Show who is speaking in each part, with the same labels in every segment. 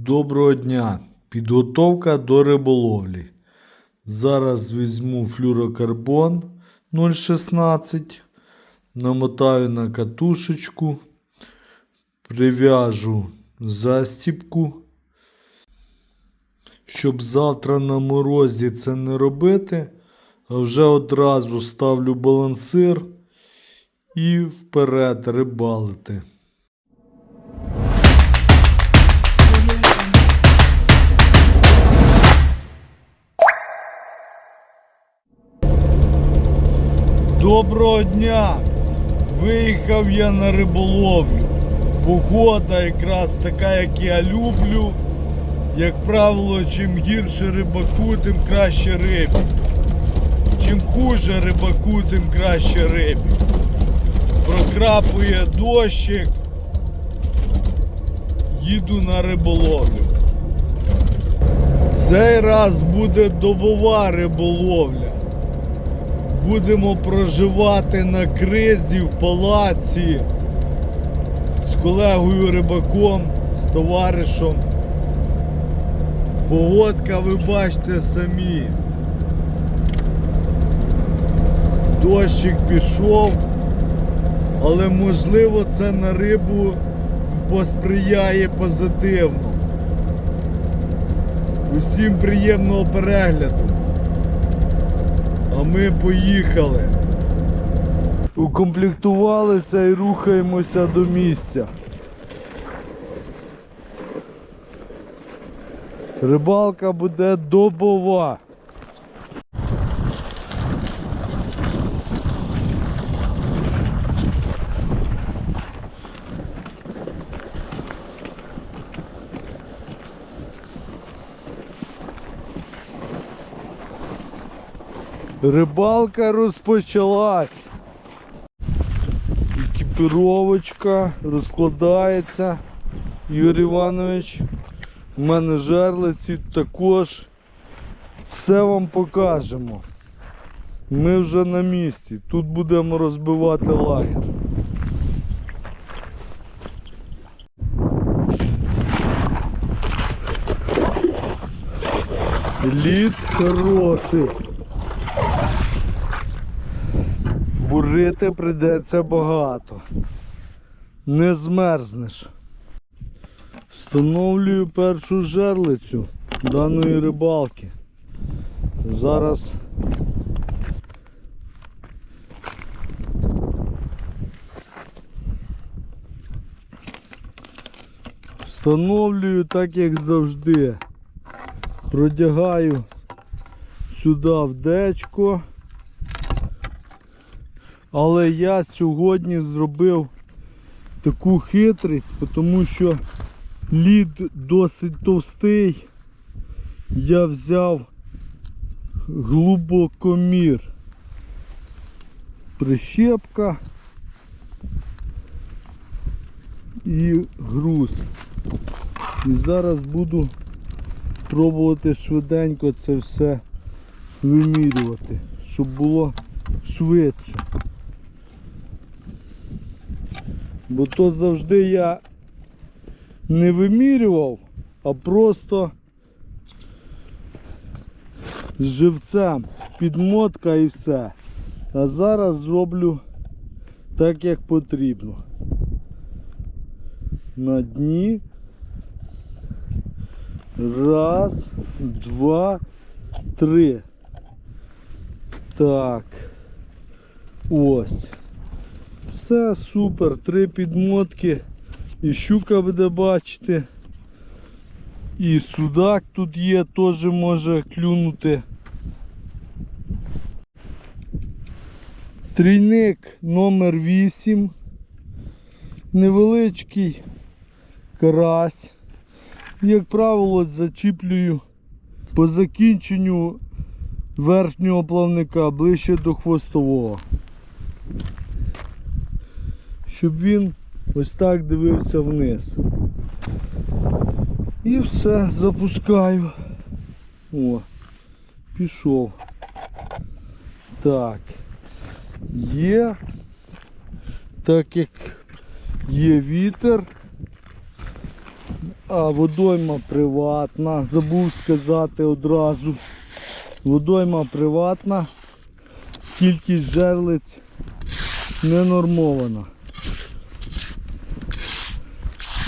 Speaker 1: Доброго дня! Підготовка до риболовлі. Зараз візьму флюрокарбон 0,16, намотаю на катушечку, прив'яжу застіпку. Щоб завтра на морозі це не робити, а вже одразу ставлю балансир і вперед рибалити. Доброго дня! Виїхав я на риболовлю. Погода якраз така, як я люблю. Як правило, чим гірше рибаку, тим краще рибі. Чим хуже рибаку, тим краще рибі. Прокрапує дощик. Їду на риболовлю. Цей раз буде добова риболовля. Будемо проживати на кризі в палаці з колегою рибаком, з товаришем. Погодка ви бачите самі. Дощик пішов, але можливо це на рибу посприяє позитивно. Усім приємного перегляду. Ми поїхали. Укомплектувалися і рухаємося до місця. Рибалка буде добова. Рибалка розпочалась. Екіпіровочка розкладається. Юрій Іванович. У мене жерлиці також. Все вам покажемо. Ми вже на місці. Тут будемо розбивати лагер. Лід хороший. Бурити прийдеться багато. Не змерзнеш. Встановлюю першу жерлицю даної рибалки. Зараз встановлюю так, як завжди. Продягаю сюди в дечко. Але я сьогодні зробив таку хитрість, тому що лід досить товстий. Я взяв глибокомір. Прищепка і груз. І зараз буду пробувати швиденько це все вимірювати, щоб було швидше. Бо то завжди я не вимірював, а просто з живцем, підмотка і все. А зараз зроблю так, як потрібно. На дні. Раз, два, три. Так. Ось. Все супер, три підмотки. І щука буде бачити. І судак тут є, теж може клюнути. Трійник номер 8. Невеличкий карась. Як правило, зачіплюю по закінченню верхнього плавника ближче до хвостового. Щоб він ось так дивився вниз. І все, запускаю. О, пішов. Так. Є. Так як є вітер, А водойма приватна. Забув сказати одразу. Водойма приватна. Кількість жерлиць не нормована.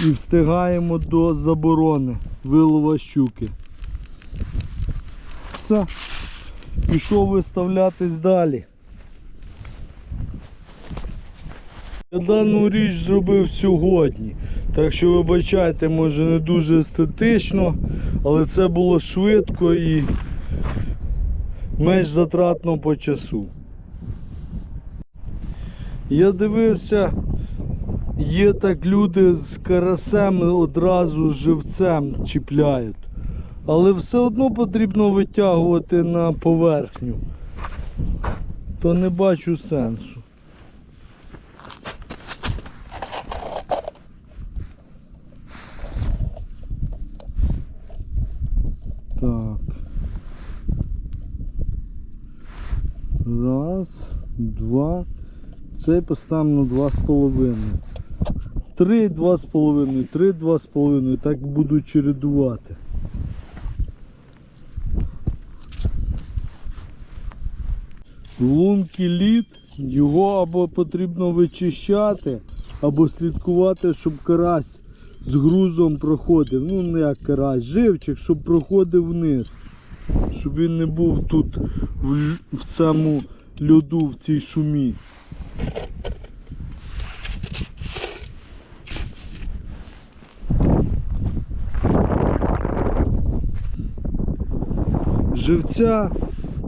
Speaker 1: І встигаємо до заборони вилова щуки. Все. Пішов виставлятись далі. Я дану річ зробив сьогодні. Так що вибачайте, може не дуже естетично, але це було швидко і менш затратно по часу. Я дивився, є так люди з карасем одразу живцем чіпляють. Але все одно потрібно витягувати на поверхню. То не бачу сенсу. Так. Раз, два. Цей поставимо на два з половиною. Три, два з половиною, три, два з половиною. Так буду чередувати. Лунки лід, його або потрібно вичищати, або слідкувати, щоб карась з грузом проходив. Ну не як карась, живчик, щоб проходив вниз. Щоб він не був тут в, в цьому льоду, в цій шумі. Живця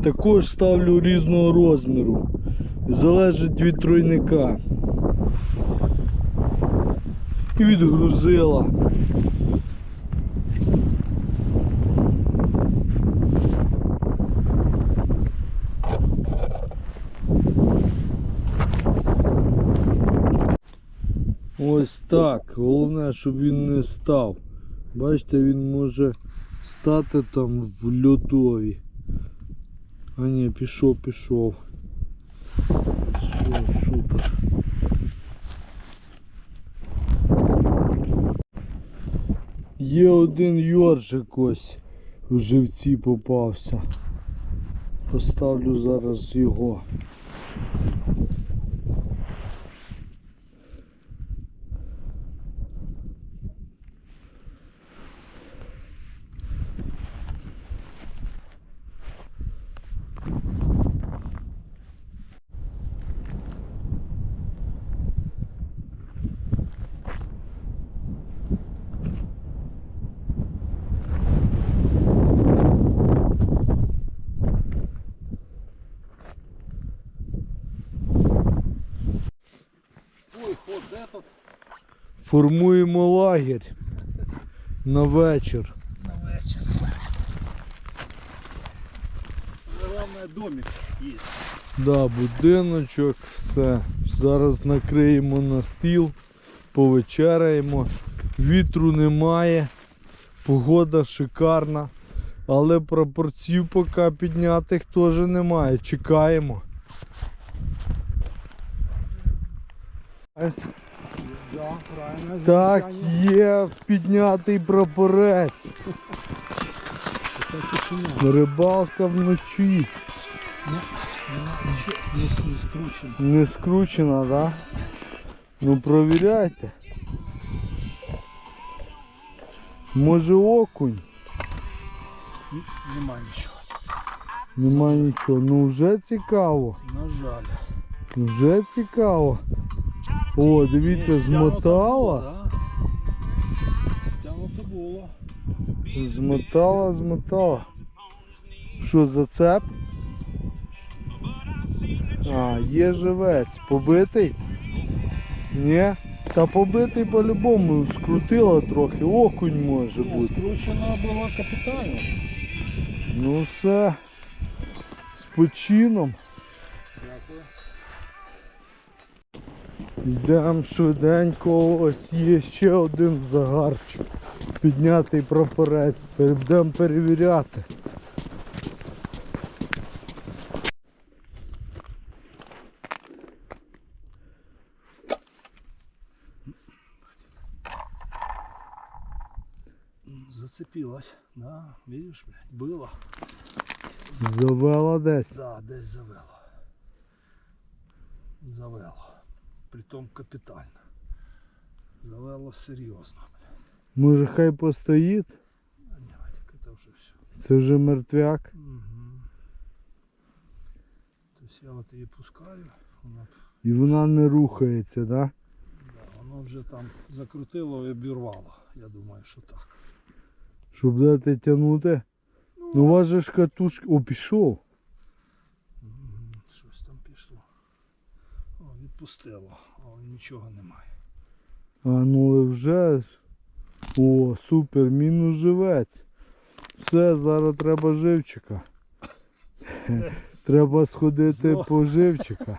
Speaker 1: також ставлю різного розміру. Залежить від тройника. І від грузила. Ось так. Головне, щоб він не став. Бачите, він може стати там в льодові. А ні, пішов, пішов. Все, супер. Є один йоржик ось в живці попався. Поставлю зараз його. Формуємо лагерь на вечір.
Speaker 2: на вечер. Главное домик есть.
Speaker 1: Да, будиночок, все. Зараз накриємо на стіл, повечеряємо. Вітру немає, погода шикарна, але прапорців поки піднятих теж немає. Чекаємо. Так, є піднятий прапорець. Рибалка вночі.
Speaker 2: Не, с- не скручен.
Speaker 1: Не скручена, так? Да? Ну провіряйте. Може окунь?
Speaker 2: Нема нічого.
Speaker 1: Нема нічого. Ну вже цікаво.
Speaker 2: На жаль.
Speaker 1: Вже цікаво. О, дивіться, змотала.
Speaker 2: да. Стягнуто було.
Speaker 1: Змотала, змотала. Що, зацеп? А, є живець. Побитий? Ні? Та побитий по-любому, скрутила трохи, окунь може бути.
Speaker 2: скручено було капітально.
Speaker 1: Ну все. З почином. Йдемо швиденько, ось є ще один загарчик. Піднятий прапорець. Йдемо перевіряти.
Speaker 2: зацепилась. Да, видишь, блядь, было.
Speaker 1: Завела десь.
Speaker 2: Да, десь завело. Завело. Притом капітально. Завело серйозно.
Speaker 1: Може хай постоїть?
Speaker 2: Вадик, це вже все.
Speaker 1: Це вже мертвяк.
Speaker 2: Угу. Тобто я от її пускаю, вона,
Speaker 1: І вона не рухається, да?
Speaker 2: да, воно вже там закрутило і обірвало. Я думаю, що так.
Speaker 1: Щоб дати тягнути. Ну у вас же ж катушки. О, пішов.
Speaker 2: Мгм, Щось там пішло. О, відпустило, але нічого немає.
Speaker 1: А ну вже. О, супер, мінус живець. Все, зараз треба живчика. Треба сходити
Speaker 2: Знов.
Speaker 1: по живчика.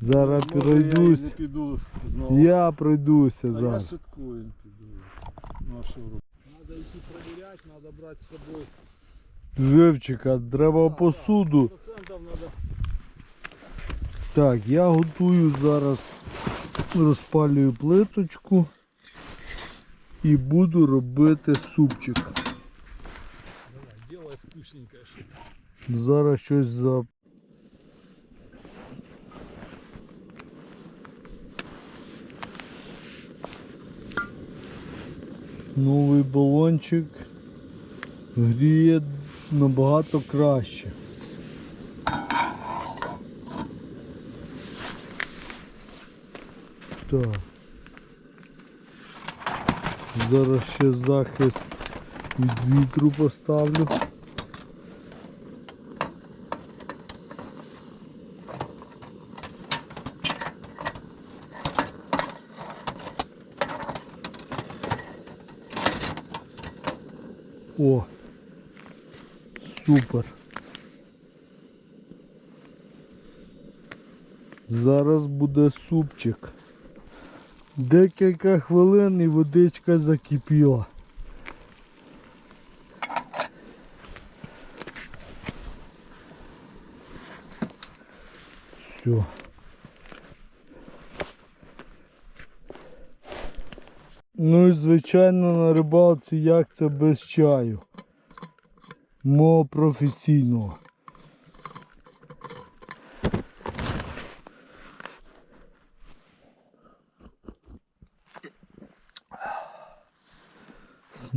Speaker 1: Зараз
Speaker 2: Може, Я не піду знову.
Speaker 1: Я пройдуся
Speaker 2: а я
Speaker 1: зараз.
Speaker 2: шуткую піду. Ну що робити? Треба йти перевіряти, треба брати з собою.
Speaker 1: Живчика, треба посуду.
Speaker 2: 100% треба.
Speaker 1: Так, я готую зараз, розпалюю плиточку і буду робити супчик.
Speaker 2: Давай, делай вкусненькое что-то.
Speaker 1: Зараз щось за. Новий балончик гріє набагато краще. Так. Зараз ще захист від вітру поставлю. О, супер. Зараз буде супчик. Декілька хвилин і водичка закипіла. Все. Ну і звичайно на рибалці як це без чаю. Мого професійного.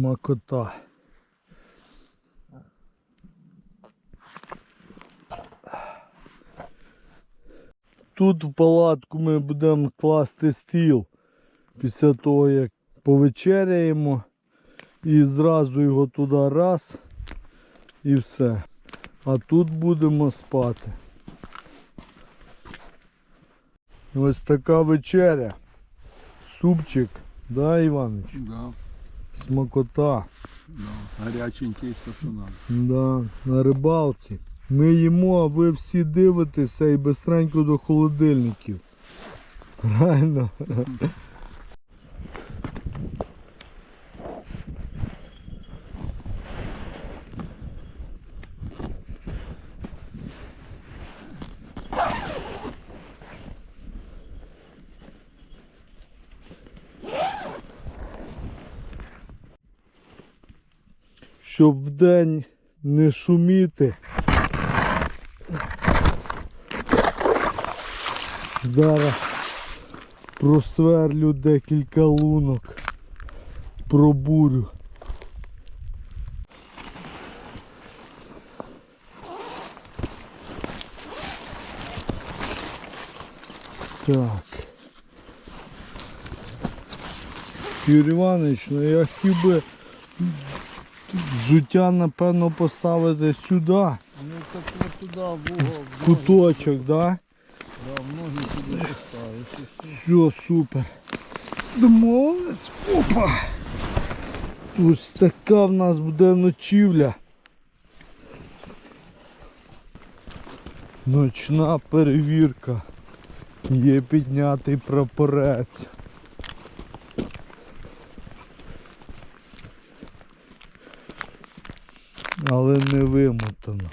Speaker 1: Смакота. Тут в палатку ми будемо класти стіл після того, як повечеряємо. І зразу його туди раз і все. А тут будемо спати. Ось така вечеря. Супчик, да, Іванич?
Speaker 2: Да,
Speaker 1: Смакота.
Speaker 2: да. Гаряченький, то що нам.
Speaker 1: Да, на рибалці. Ми їмо, а ви всі дивитеся і бистренько до холодильників. Правильно? Щоб вдень не шуміти. Зараз просверлю декілька лунок. Пробурю. Так. Юрій Іванович, ну я би взуття, напевно, поставити сюди.
Speaker 2: Ну так вот туди, в угол.
Speaker 1: Куточок, да?
Speaker 2: Да, ноги сюди поставиш. все.
Speaker 1: Все, супер. Домовились. Опа. Ось така в нас буде ночівля. Ночна перевірка. Є піднятий прапорець. але не вимотана.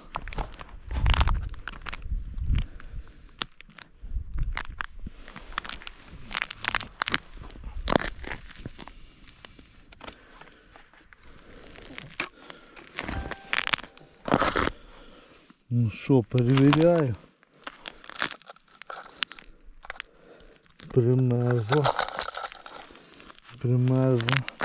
Speaker 1: Ну що, перевіряю. Примерзла. Примерзла.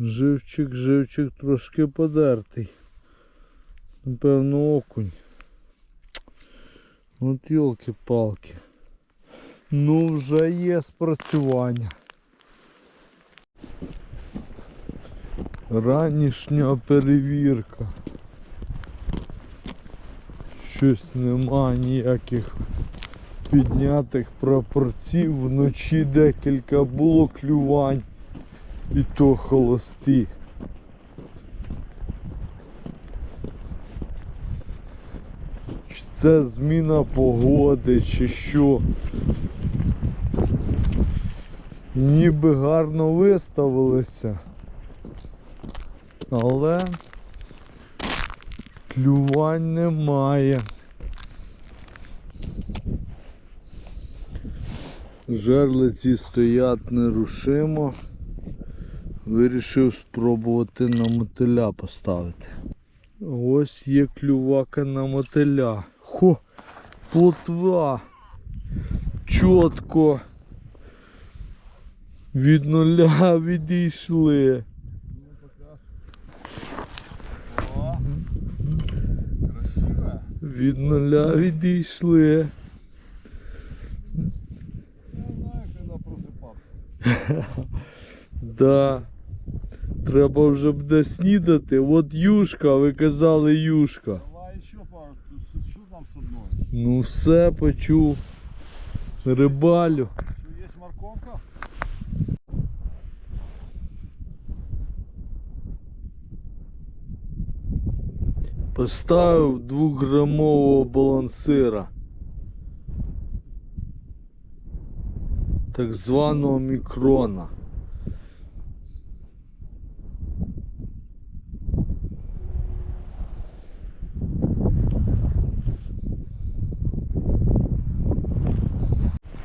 Speaker 1: Живчик, живчик трошки подертий. Напевно окунь. От йолки-палки. Ну вже є спрацювання. Ранішня перевірка. Щось нема ніяких піднятих прапорців. Вночі декілька було клювань. І то холості. Чи це зміна погоди, чи що? Ніби гарно виставилися. Але клювань немає. Жерлиці стоять нерушимо. Вирішив спробувати на мотиля поставити. Ось є клювака на мотиля. Хо! Плотва! Чітко! Від нуля відійшли.
Speaker 2: Красиво.
Speaker 1: Від нуля відійшли.
Speaker 2: Просыпаться.
Speaker 1: Да. Треба вже буде снідати. От юшка, ви казали юшка.
Speaker 2: Давай еще пару. Что там с одной?
Speaker 1: Ну все почув. Рибалю.
Speaker 2: Что, есть морковка?
Speaker 1: Поставив двохграмового балансира. Так званого мікрона.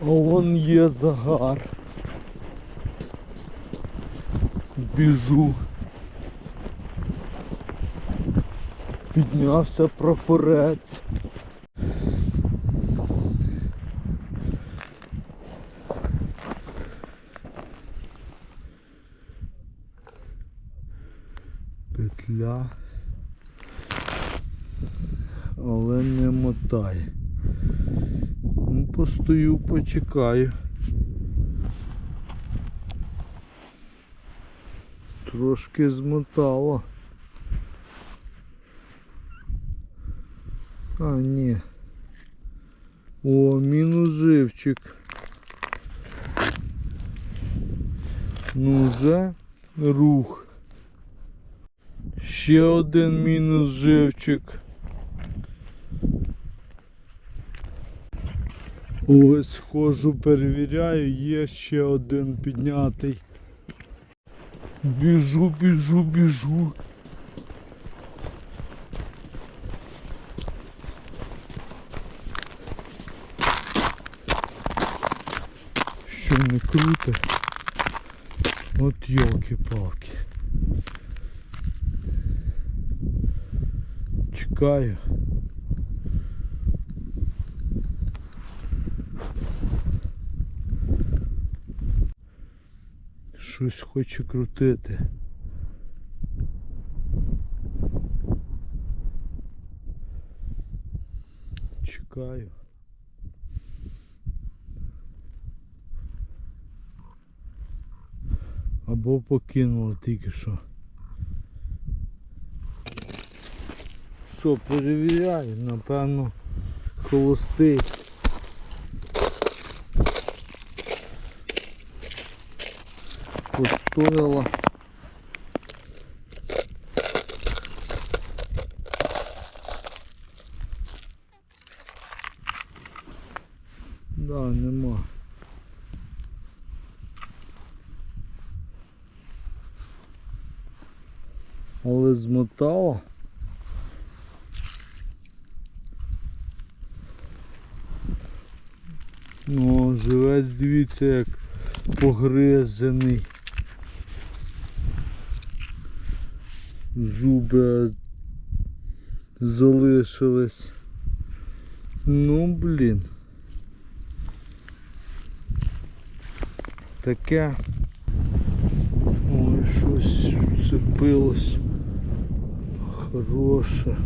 Speaker 1: А загар. Біжу. Піднявся прапорець. Петля. Але не мотає. Ну, постою, почекаю. Трошки змотало. А, ні. О, мінус живчик. Ну вже рух. Ще один мінус живчик. Ось схожу, перевіряю, є ще один піднятий. Біжу, біжу, біжу. Що не круто. От йолки-палки. Чекаю. Щось хоче крутити. Чекаю. Або покинуло тільки що. Що, перевіряю, напевно, холостий. кустурила. Да, нема. Але змотала Ну, живець, дивіться, як погризений. Зуби залишились. Ну, блін. Таке. Ой, щось вцепилось. Хороше.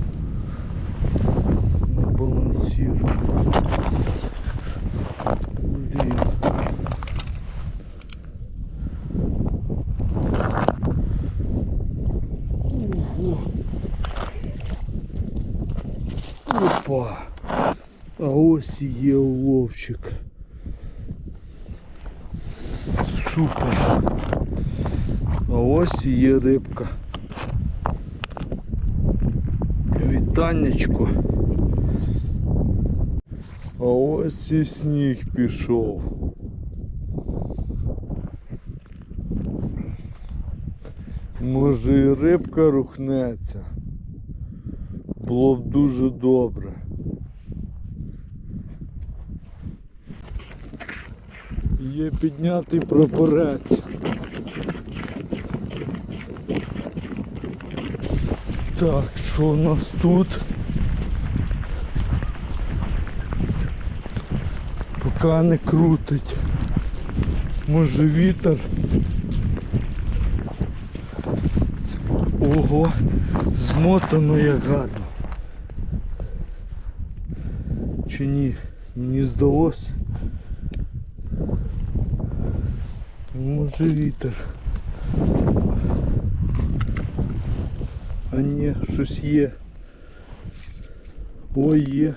Speaker 1: На балансір. Блін. Ого. Опа. А ось є уловчик. Супер. А ось є рибка. Вітаннячко. А ось і сніг пішов. Може і рибка рухнеться. Було б дуже добре. Є піднятий прапорець. Так, що у нас тут? Поки не крутить. Може вітер. Ого, змотано як гарно. Чи ні? Мені здалось. Може вітер. А ні, щось є. Ой, є.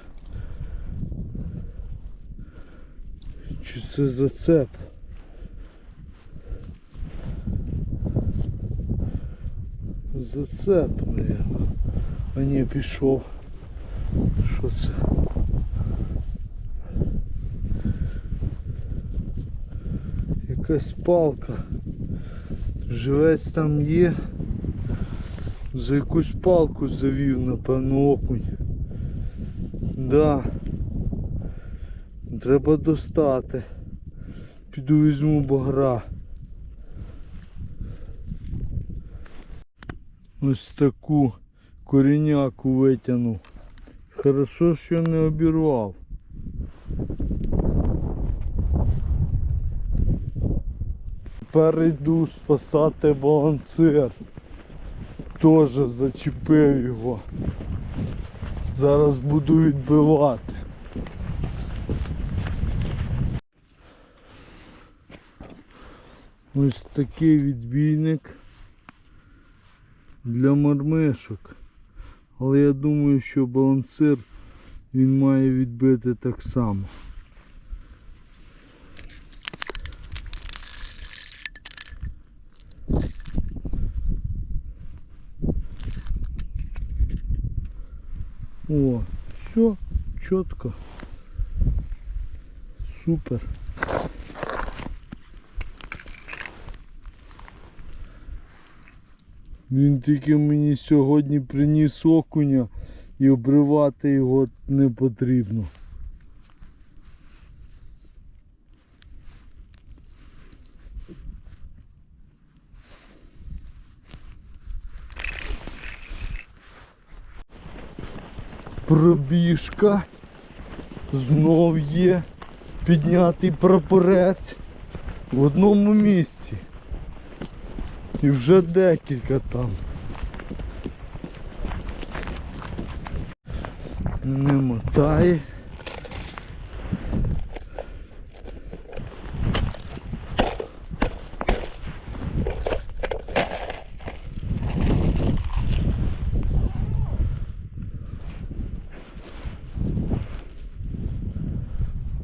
Speaker 1: Чи це зацеп? Зацеп, наверное. А ні, пішов. Що це? Якась палка. Живець там є. За якусь палку завів, напевно, окунь. Да. Треба достати. Піду візьму багра. Ось таку коріняку витягнув. Хорошо, що не обірвав. Тепер йду спасати балансир. Теж зачепив його. Зараз буду відбивати. Ось такий відбійник для мармишок. Але я думаю, що балансир він має відбити так само. О, все, чітко. Супер. Він тільки мені сьогодні приніс окуня і обривати його не потрібно. Пробіжка. Знов є піднятий прапорець в одному місці. І вже декілька там. Не мотає.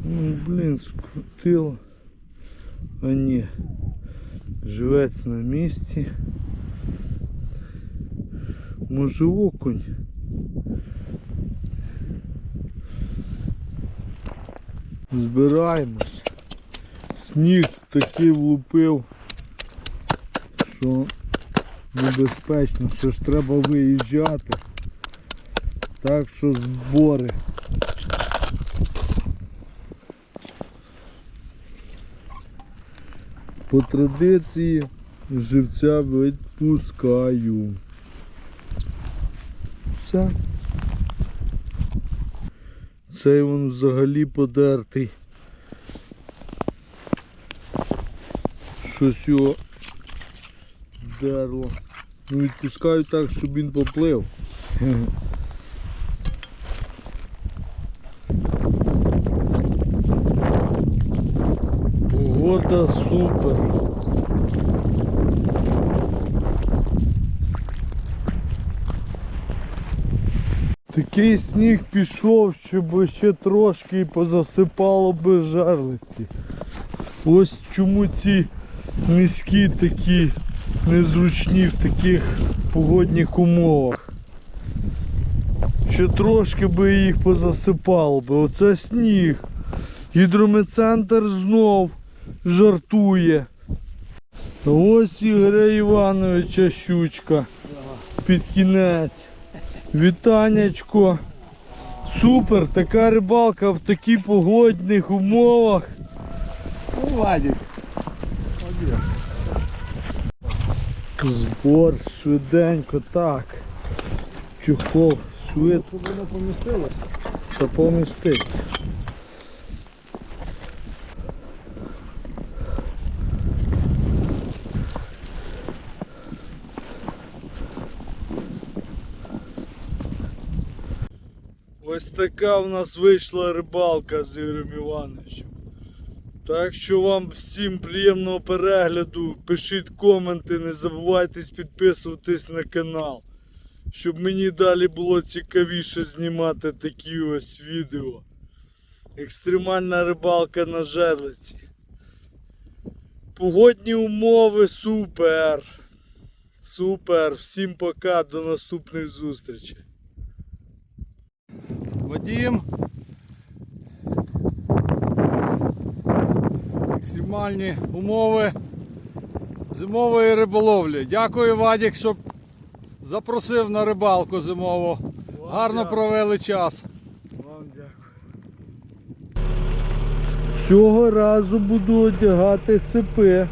Speaker 1: Ну, блін, скрутило. А ні. Живець на місці. Може окунь. Збираємось. Сніг такий влупив, що небезпечно, що ж треба виїжджати. Так що збори. По традиції живця відпускаю. Все. Цей він взагалі подертий. Щось його дерло. Ну відпускаю так, щоб він поплив. Погода супер. Такий сніг пішов, щоб ще трошки і позасипало би жерлиці. Ось чому ці міські такі незручні в таких погодних умовах. Ще трошки би їх позасипало би. Оце сніг. Гідрометцентр знов жартує. Ось Ігоря Івановича щучка. Під кінець. Вітанечко. Супер, така рибалка в таких погодних умовах.
Speaker 2: Ну, Вадик.
Speaker 1: Збор швиденько, так. Чухол швидко
Speaker 2: Щоб воно помістилося.
Speaker 1: та поміститься. Ось така в нас вийшла рибалка з Ігорем Івановичем. Так що вам всім приємного перегляду. Пишіть коменти, не забувайте підписуватись на канал. Щоб мені далі було цікавіше знімати такі ось відео. Екстремальна рибалка на жерлиці. Погодні умови супер. Супер. Всім пока, до наступних зустрічей.
Speaker 2: Вадим. Екстремальні умови зимової риболовлі. Дякую, Вадик, що запросив на рибалку зимову. Гарно провели час.
Speaker 1: Вам дякую. Цього разу буду одягати цепи.